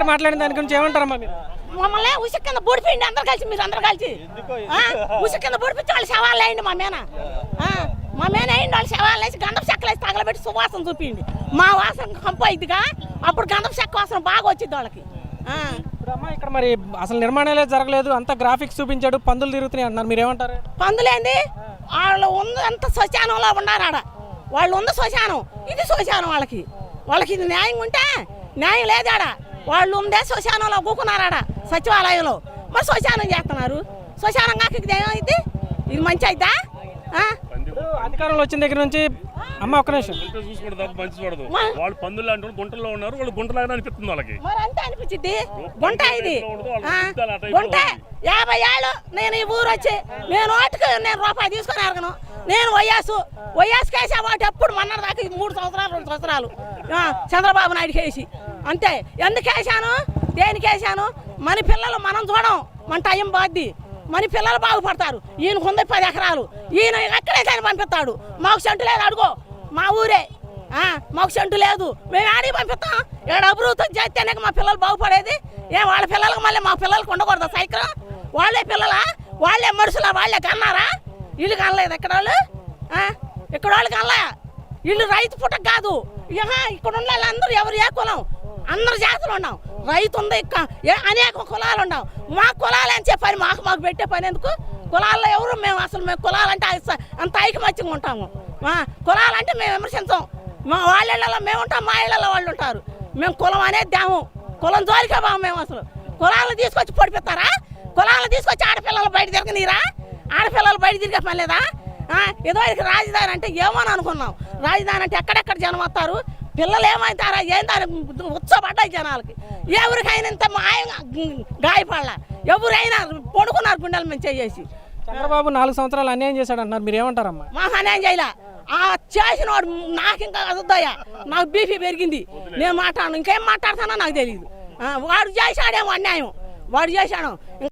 గారు మాట్లాడిన దాని గురించి ఏమంటారమ్మా మీరు? మమ్మల్ని ఉసుక కింద బూడిపోయింది అందరు కలిసి మీరు అందరు కలిసి. ఆ? ఉసుక కింద బూడిపించి వాళ్ళు శవాలు వేయండి మా మేన. ఆ? మా మేన వేయండి వాళ్ళు శవాలు వేసి గంధపు చెక్కలు వేసి తగలబెట్టి సువాసన చూపిండి మా వాసన కంపు అయిద్దిగా అప్పుడు గంధపు చెక్క వాసన బాగా వచ్చింది వాళ్ళకి. ఆ. ఇప్పుడు అమ్మా ఇక్కడ మరి అసలు నిర్మాణాలే జరగలేదు అంత గ్రాఫిక్స్ చూపించాడు పందులు తిరుగుతున్నాయి అంటున్నారు. మీరు ఏమంటారు? పందులేంది వాళ్ళు ఉంది అంత శ్మశానంలో ఉన్నారు ఆడ. వాళ్ళు ఉంది శ్మశానం. ఇది శ్మశానం వాళ్ళకి. వాళ్ళకి ఇది న్యాయం ఉంటే న్యాయం లేదు ఆడ. వాళ్ళు ఉందే శ్మశానంలో కూకున్నారు ఆడ సచివాలయంలో. మరి శ్మశానం చేస్తున్నారు. శ్మశానం కాక ఇది ఏమైంది ఇది మంచి అయిద్దా? అధికారంలో వచ్చిన దగ్గర నుంచి అమ్మ ఒక్క నిమిషం. గుంట చూసుకోవడం తప్ప మంచి చూడదు. మా- వాళ్ళు పందులు లాంటి వాళ్ళు గుంటల్లో ఉన్నారు. వాళ్ళు అనిపిస్తుంది వాళ్ళకి. మరి అంతే అనిపించింది గుంట ఇది. గుంట యాభై ఏళ్ళు నేను ఈ ఊరు వచ్చి నేను ఓటుకు నేను రూపాయి తీసుకొని అరగను నేను వయ్యాసు వయ్యాసు కేసా వాటి ఎప్పుడు మొన్నటి దాకా మూడు సంవత్సరాలు రెండు సంవత్సరాలు ఆ, చంద్రబాబు నాయుడు కేసి. అంతే. ఎందుకు వేసాను దేనికి వేసాను మన పిల్లలు మనం చూడం. మన టైం బాద్ది. మన పిల్లలు బాగుపడతారు. ఈయనకు ఉంది పది ఎకరాలు. ఈయన ఎక్కడే దాన్ని పంపిస్తాడు? మాకు సెంటు లేదు అడుగో. మా ఊరే. మాకు సెంటు లేదు. మేము ఆడికి పంపిస్తాం. ఇక్కడ అభివృద్ధి చేస్తేనే మా పిల్లలు బాగుపడేది. ఏ వాళ్ళ పిల్లలకు మళ్ళీ మా పిల్లలకు ఉండకూడదు సైకిల్? వాళ్ళే పిల్లలా? వాళ్ళే మనుషులా? వాళ్ళే కన్నారా? ఇల్లు కనలేదు ఇక్కడ వాళ్ళు? ఇక్కడ వాళ్ళు కనలే. ఇల్లు రైతు పుట్ట కాదు. ఇక్కడ ఉన్న వాళ్ళందరూ ఎవరు ఏ కులం? అందరు జాతులు ఉన్నాం రైతు ఉంది అనేక కులాలు ఉన్నాం మా కులాలు అని చెప్పని మాకు మాకు పెట్టే పని ఎందుకు? కులాల్లో ఎవరు మేము అసలు మేము కులాలంటే అంత ఐకమత్యంగా ఉంటాము. మా కులాలంటే మేము విమర్శించాం. మా వాళ్ళ ఇళ్ళలో మేము ఉంటాం మా ఇళ్ళలో వాళ్ళు ఉంటారు. మేము కులం అనేది దాము. కులం జోలికే బాము మేము అసలు. కులాలను తీసుకొచ్చి పొడిపిస్తారా? కులాలను తీసుకొచ్చి ఆడపిల్లలు బయట తిరగనీరా? ఆడపిల్లలు బయట తిరిగే పని లేదా? ఏదో రాజధాని అంటే ఏమో అనుకున్నాం. రాజధాని అంటే ఎక్కడెక్కడ జనం వస్తారు? పిల్లలు ఏమవుతారా ఏందని ఉత్సపడ్డాయి జనాలకి? ఎవరికైనా ఇంత మాయంగా గాయపడలా? ఎవరైనా పడుకున్నారు గుండెల మీద చేసి చంద్రబాబు నాలుగు సంవత్సరాలు అన్యాయం చేశాడు అంటున్నారు మీరు ఏమంటారమ్మా మాకు అన్యాయం చేయలే. ఆ చేసిన వాడు నాకు ఇంకా కదుద్దాయా? నాకు బీపీ పెరిగింది. నేను మాట్లాడను. ఇంకేం మాట్లాడతానో నాకు తెలియదు వాడు చేశాడేమో అన్యాయం. వాడు చేశాడు.